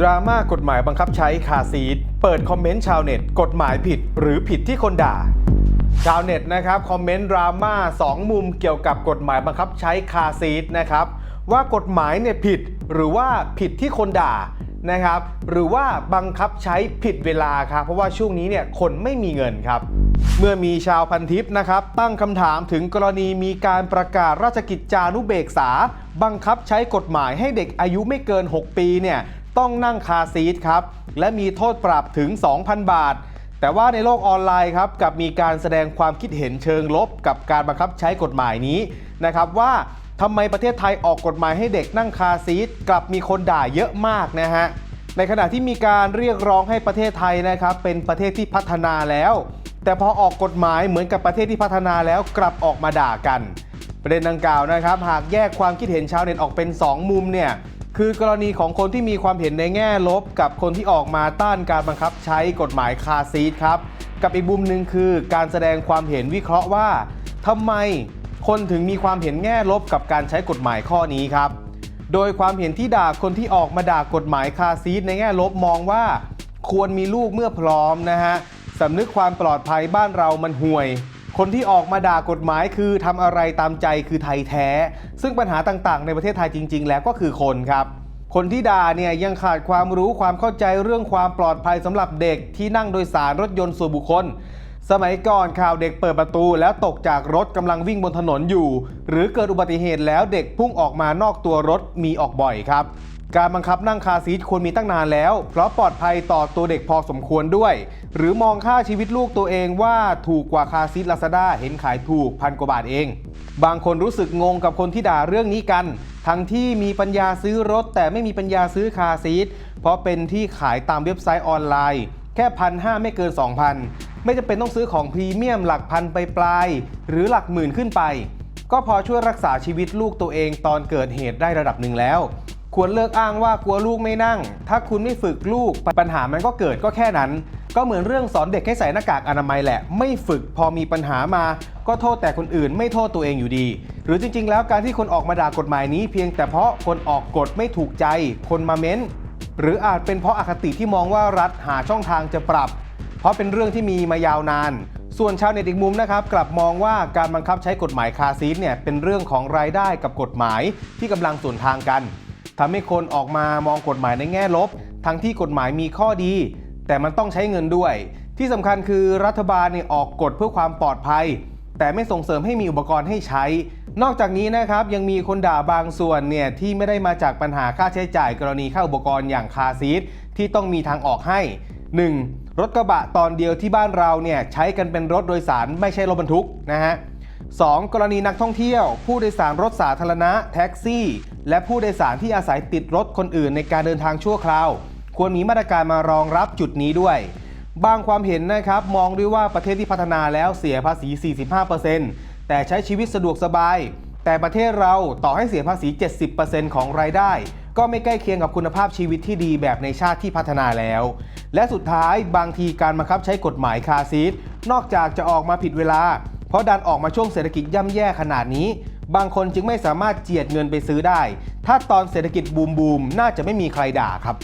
ดราม่ากฎหมายบังคับใช้คาซีดเปิดคอมเมนต์ชาวเน็ต กฎหมายผิดหรือผิดที่คนด่า ชาวเน็ตนะครับคอมเมนต์ดราม่า2มุมเกี่ยวกับกฎหมายบังคับใช้คาซีดนะครับว่ากฎหมายเนี่ยผิดหรือว่าผิดที่คนด่านะครับหรือว่าบังคับใช้ผิดเวลาครับเพราะว่าช่วงนี้เนี่ยคนไม่มีเงินครับ เมื่อมีชาวพันทิปนะครับตั้งคำถามถึงกรณีมีการประกาศราชกิจจานุเบกษา บังคับใช้กฎหมายให้เด็กอายุไม่เกิน 6 ปีเนี่ย ต้องนั่งคาซีทครับ และมีโทษปรับถึง 2,000 บาท แต่ว่าในโลกออนไลน์ครับกลับมีการแสดงความคิดเห็นเชิงลบ กับการบังคับใช้กฎหมายนี้นะครับว่าทำไมประเทศไทยออกกฎหมายให้เด็กนั่งคาซีทกลับมีคนด่าเยอะมากนะฮะในขณะที่มีการเรียกร้องให้ประเทศไทยนะครับเป็นประเทศที่พัฒนาแล้ว แต่พอออกกฎหมายเหมือนกับประเทศที่พัฒนาแล้วกลับออกมาด่ากัน ประเด็นดังกล่าวนะครับ หากแยกความคิดเห็นชาวเน็ตออกเป็น 2 มุมเนี่ย คือกรณีของคนที่มีความเห็นในแง่ลบ กับคนที่ออกมาต้านการบังคับใช้กฎหมายคาซีทครับ กับอีกมุมหนึ่งคือการแสดงความเห็นวิเคราะห์ว่าทำไมคนถึงมีความเห็นแง่ลบกับการใช้กฎหมายข้อนี้ครับ โดยความเห็นที่ด่าคนที่ออกมาด่ากฎหมายคาซีทในแง่ลบมองว่า ควรมีลูกเมื่อพร้อมนะฮะสำนึกความปลอดภัยบ้านเรามันห่วย คนที่ออกมาด่ากฎหมายคือทำอะไรตามใจคือไทยแท้ ซึ่งปัญหาต่างๆ ในประเทศไทยจริง ๆ แล้วก็คือคนครับ คนที่ด่าเนี่ยยังขาดความรู้ความเข้าใจเรื่องความปลอดภัยสำหรับเด็กที่นั่งโดยสารรถยนต์ส่วนบุคคลสมัยก่อนข่าวเด็กเปิดประตูแล้วตกจากรถกำลังวิ่งบนถนนอยู่ หรือเกิดอุบัติเหตุแล้วเด็กพุ่งออกมานอกตัวรถมีออกบ่อยครับ การบังคับนั่งคาซีทควรมีตั้งนานแล้ว เพราะปลอดภัยต่อตัวเด็กพอสมควรด้วย หรือมองค่าชีวิตลูกตัวเองว่าถูกกว่าคาซีทลาซาด้าเห็นขายถูกพันกว่าบาทเอง บางคนรู้สึกงงกับคนที่ด่าเรื่องนี้กัน ทั้งที่มีปัญญาซื้อรถ แต่ไม่มีปัญญาซื้อคาซีทเพราะเป็นที่ขายตามเว็บไซต์ออนไลน์ แค่พันห้าไม่เกิน 2,000 ไม่จำเป็นต้องซื้อของพรีเมียมหลักพันไปปลาย หรือหลักหมื่นขึ้นไป ก็พอช่วยรักษาชีวิตลูกตัวเองตอนเกิดเหตุได้ระดับหนึ่งแล้ว ควรเลิกอ้างว่ากลัวลูกไม่นั่ง ถ้าคุณไม่ฝึกลูกปัญหามันก็เกิดก็แค่นั้น ก็เหมือนเรื่องสอนเด็กให้ใส่หน้ากากอนามัยแหละ ไม่ฝึกพอมีปัญหามา ก็โทษแต่คนอื่นไม่โทษตัวเองอยู่ดี หรือจริง ๆ แล้วการที่คนออกมาด่ากฎหมายนี้ เพียงแต่เพราะคนออกกฎไม่ถูกใจ คนมาเม้น หรืออาจเป็นเพราะอคติที่มองว่ารัฐหาช่องทางจะปรับ เพราะเป็นเรื่องที่มีมายาวนานส่วนชาวเน็ตอีกมุมนะครับกลับมองว่าการบังคับใช้กฎหมายคาซีทเนี่ยเป็นเรื่องของรายได้กับกฎหมายที่กำลังส่วนทางกัน ทำให้คนออกมามองกฎหมายในแง่ลบ ทั้งที่กฎหมายมีข้อดี แต่มันต้องใช้เงินด้วย ที่สำคัญคือรัฐบาลเนี่ยออกกฎเพื่อความปลอดภัย แต่ไม่ส่งเสริมให้มีอุปกรณ์ให้ใช้ นอกจากนี้นะครับยังมีคนด่าบางส่วนเนี่ยที่ไม่ได้มาจากปัญหาค่าใช้จ่ายกรณีค่าอุปกรณ์อย่างคาซีทที่ต้องมีทางออกให้ 1. รถกระบะตอนเดียวที่บ้านเราเนี่ยใช้กันเป็นรถโดยสารไม่ใช่รถบรรทุกนะฮะ 2. กรณีนักท่องเที่ยว ผู้โดยสารรถสาธารณะ แท็กซี่ และผู้โดยสารที่อาศัยติดรถคนอื่นในการเดินทางชั่วคราว ควรมีมาตรการมารองรับจุดนี้ด้วย บางความเห็นนะครับมองด้วยว่าประเทศที่พัฒนาแล้วเสียภาษี 45%แต่ใช้ชีวิตสะดวกสบาย แต่ประเทศเราต่อให้เสียภาษี 70%ของรายได้ ก็ไม่ใกล้เคียงกับคุณภาพชีวิตที่ดีแบบในชาติที่พัฒนาแล้ว และสุดท้ายบางทีการบังคับใช้กฎหมายคาซีทนอกจากจะออกมาผิดเวลา เพราะดันออกมาช่วงเศรษฐกิจย่ำแย่ขนาดนี้ บางคนจึงไม่สามารถเจียดเงินไปซื้อได้ ถ้าตอนเศรษฐกิจบูมบูมน่าจะไม่มีใครด่าครับ